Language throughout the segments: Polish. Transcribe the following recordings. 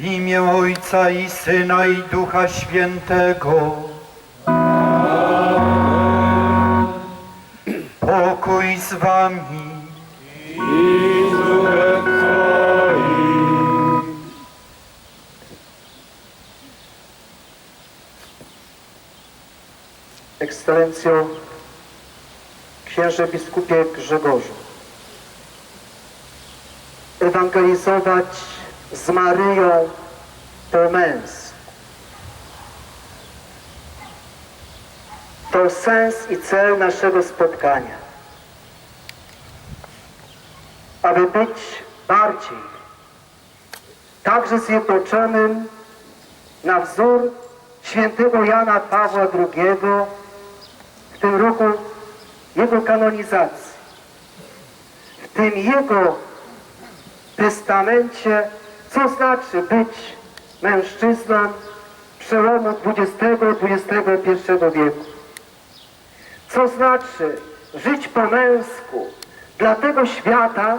W imię Ojca i Syna i Ducha Świętego. Pokój z wami. Ekscelencjo, księże biskupie Grzegorzu, ewangelizować z Maryją po męsku. To sens i cel naszego spotkania. Aby być bardziej także zjednoczonym na wzór świętego Jana Pawła II w tym roku jego kanonizacji. W tym jego testamencie, co znaczy być mężczyzną przełomu XX-XXI wieku. Co znaczy żyć po męsku dla tego świata,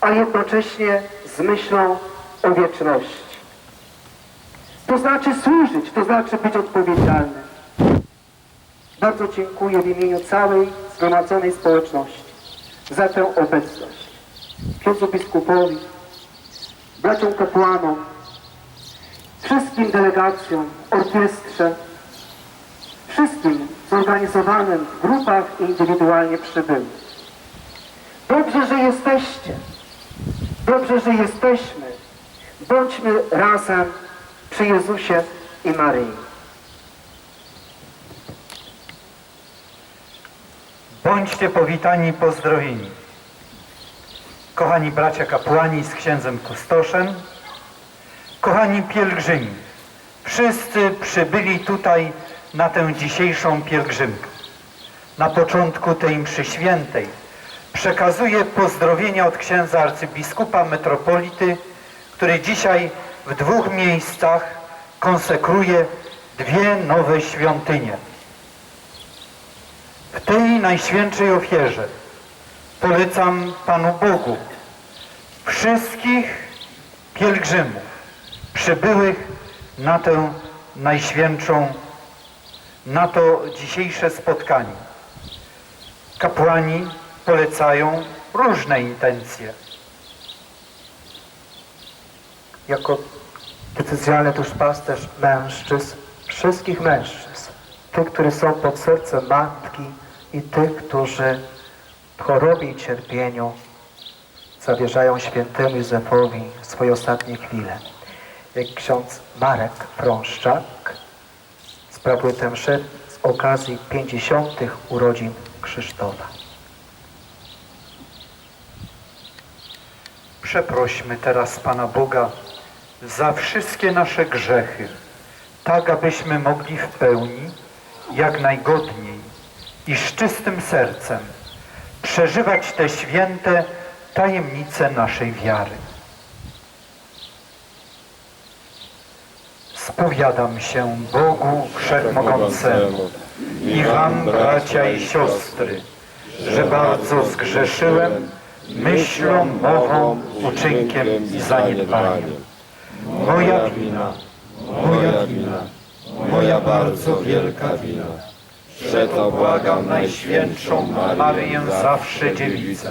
a jednocześnie z myślą o wieczności. To znaczy służyć, to znaczy być odpowiedzialnym. Bardzo dziękuję w imieniu całej zgromadzonej społeczności za tę obecność. Księdzu biskupowi, braciom kapłanom, wszystkim delegacjom, orkiestrze, wszystkim zorganizowanym w grupach i indywidualnie przybyłym. Dobrze, że jesteście. Dobrze, że jesteśmy. Bądźmy razem przy Jezusie i Maryi. Bądźcie powitani i pozdrowieni. Kochani bracia kapłani z księdzem kustoszem, kochani pielgrzymi, wszyscy przybyli tutaj na tę dzisiejszą pielgrzymkę. Na początku tej mszy świętej przekazuję pozdrowienia od księdza arcybiskupa metropolity, który dzisiaj w dwóch miejscach konsekruje dwie nowe świątynie. W tej najświętszej ofierze polecam Panu Bogu wszystkich pielgrzymów przybyłych na tę najświętszą, na to dzisiejsze spotkanie. Kapłani polecają różne intencje. jako decyzjalny duszpasterz mężczyzn, wszystkich mężczyzn, tych, którzy są pod sercem matki i tych, którzy w chorobie i cierpieniu zawierzają świętemu Józefowi swoje ostatnie chwile. Jak ksiądz Marek Frąszczak sprawuje tę mszę z okazji 50. urodzin Krzysztofa. Przeprośmy teraz Pana Boga za wszystkie nasze grzechy, tak abyśmy mogli w pełni, jak najgodniej i z czystym sercem przeżywać te święte tajemnice naszej wiary. Spowiadam się Bogu Wszechmogącemu i Wam, bracia i siostry, że bardzo zgrzeszyłem myślą, mową, uczynkiem i zaniedbaniem. Moja wina, moja wina, moja bardzo wielka wina. Przeto błagam Najświętszą Maryję zawsze Dziewicę,